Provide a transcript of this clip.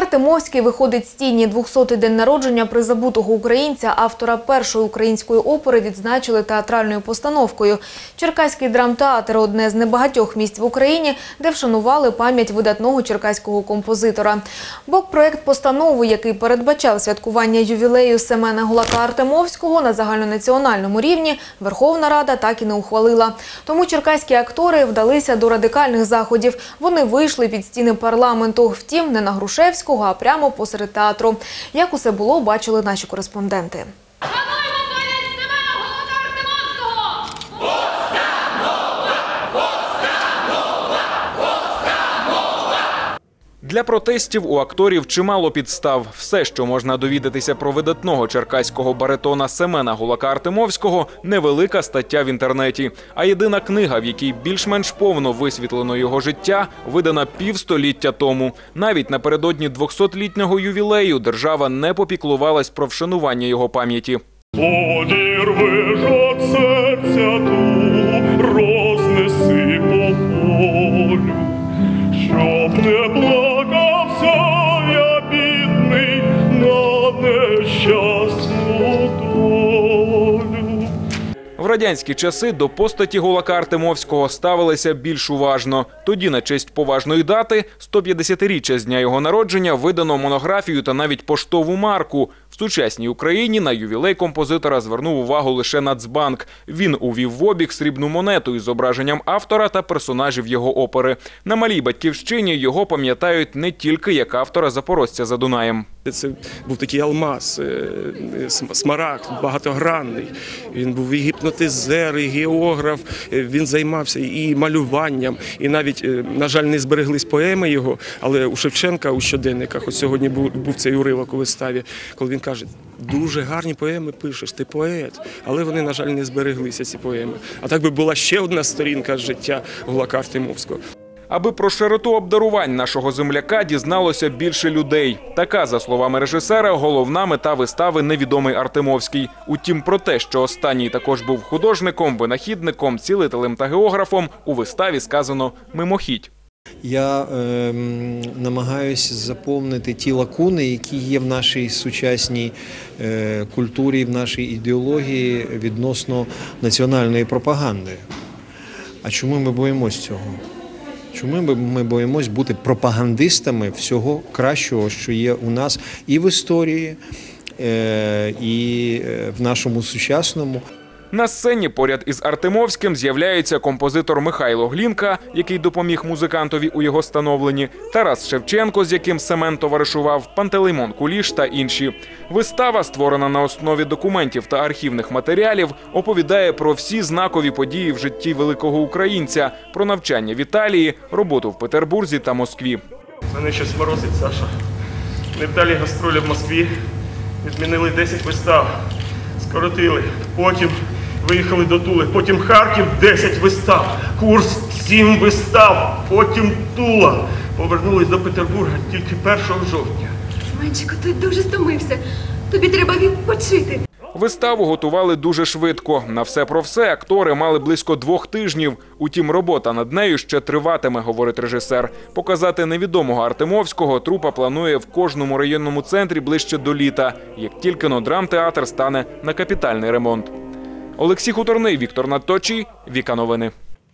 Артемовський виходить з тіні 200-й день народження призабутого українця, автора першої української опери відзначили театральною постановкою. Черкаський драмтеатр – одне з небагатьох місць в Україні, де вшанували пам'ять видатного черкаського композитора. Бок проект постанови, який передбачав святкування ювілею Семена Гулака Артемовського на загальнонаціональному рівні, Верховна Рада так і не ухвалила. Тому черкаські актори вдалися до радикальних заходів. Вони вийшли під стіни парламенту, втім, не на Грушевського, а прямо посеред театру. Як усе було, бачили наші кореспонденти. Шануймо пам'ять Семена Голода Артемовського! Для протестів у акторів чимало підстав. Все, що можна довідатися про видатного черкаського баритона Семена Гулака Артемовського, невелика стаття в інтернеті. А єдина книга, в якій більш-менш повно висвітлено його життя, видана півстоліття тому. Навіть напередодні 200-літнього ювілею держава не попіклувалась про вшанування його пам'яті. Серця ту, рознеси по полю, щоб не радянські часи до постаті Гулака Артемовського ставилися більш уважно. Тоді, на честь поважної дати, 150-річчя з дня його народження, видано монографію та навіть поштову марку. В сучасній Україні на ювілей композитора звернув увагу лише Нацбанк. Він увів в обіг срібну монету із зображенням автора та персонажів його опери. На малій батьківщині його пам'ятають не тільки як автора Запорожця за Дунаєм. Це був такий алмаз, е, смарагд, багатогранний. Він був і гіпнотизер, і географ. Е, Він займався і малюванням, і навіть, е, на жаль, не збереглись поеми його. Але у Шевченка у щоденниках, ось сьогодні був цей уривок у виставі, коли він каже: дуже гарні поеми пишеш, ти поет. Але вони, на жаль, не збереглися, ці поеми. А так би була ще одна сторінка життя Гулака Артемовського. Аби про широту обдарувань нашого земляка дізналося більше людей. Така, за словами режисера, головна мета вистави невідомий Артемовський. Утім, про те, що останній також був художником, винахідником, цілителем та географом, у виставі сказано мимохідь. Я ем, намагаюся заповнити ті лакуни, які є в нашій сучасній е, культурі, в нашій ідеології відносно національної пропаганди. А чому ми боїмось цього? Чому ми, ми боїмось бути пропагандистами всього кращого, що є у нас і в історії, е, і е, в нашому сучасному. На сцені поряд із Артемовським з'являється композитор Михайло Глінка, який допоміг музикантові у його становленні, Тарас Шевченко, з яким Семен товаришував, Пантелеймон Куліш та інші. Вистава, створена на основі документів та архівних матеріалів, оповідає про всі знакові події в житті великого українця, про навчання в Італії, роботу в Петербурзі та Москві. Мене щось морозить, Саша. Невдалі гастролі в Москві. Відмінили 10 вистав. Скоротили. Потім виїхали до Тули. Потім Харків 10 вистав. Курс 7 вистав. Потім Тула. Повернулись до Петербурга тільки 1 жовтня. Семенчику, ти дуже стомився. Тобі треба відпочити. Виставу готували дуже швидко. На все про все актори мали близько двох тижнів. Утім, робота над нею ще триватиме, говорить режисер. Показати невідомого Артемовського трупа планує в кожному районному центрі ближче до літа, як тільки но драмтеатр стане на капітальний ремонт. Олексій Хуторний, Віктор Надточий Віка Новини.